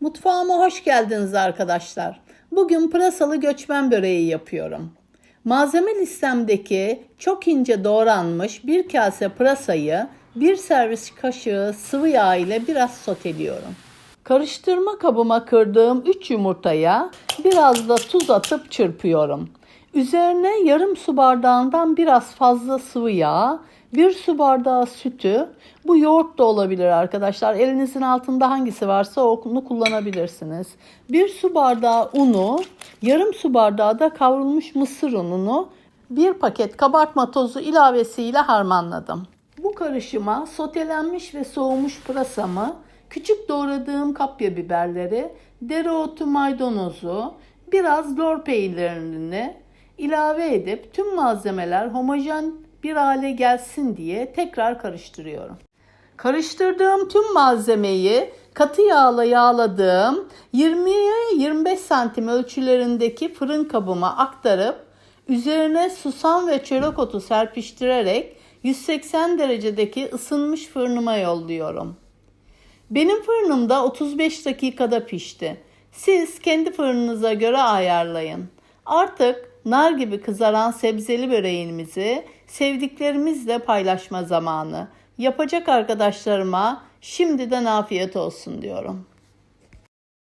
Mutfağıma hoş geldiniz arkadaşlar. Bugün pırasalı göçmen böreği yapıyorum. Malzeme listemdeki çok ince doğranmış bir kase pırasayı bir servis kaşığı sıvı yağ ile biraz soteliyorum. Karıştırma kabıma kırdığım 3 yumurtaya biraz da tuz atıp çırpıyorum. Üzerine yarım su bardağından biraz fazla sıvı yağ, bir su bardağı sütü, bu yoğurt da olabilir arkadaşlar. Elinizin altında hangisi varsa onu kullanabilirsiniz. Bir su bardağı unu, yarım su bardağı da kavrulmuş mısır ununu, bir paket kabartma tozu ilavesiyle harmanladım. Bu karışıma sotelenmiş ve soğumuş pırasamı, küçük doğradığım kapya biberleri, dereotu maydanozu, biraz lor peynirini ilave edip tüm malzemeler homojen bir hale gelsin diye tekrar karıştırıyorum. Karıştırdığım tüm malzemeyi katı yağla yağladığım 20-25 santim ölçülerindeki fırın kabıma aktarıp üzerine susam ve çörek otu serpiştirerek 180 derecedeki ısınmış fırınıma yolluyorum. Benim fırınımda 35 dakikada pişti. Siz kendi fırınınıza göre ayarlayın. Artık nar gibi kızaran sebzeli böreğimizi sevdiklerimizle paylaşma zamanı. Yapacak arkadaşlarıma şimdiden afiyet olsun diyorum.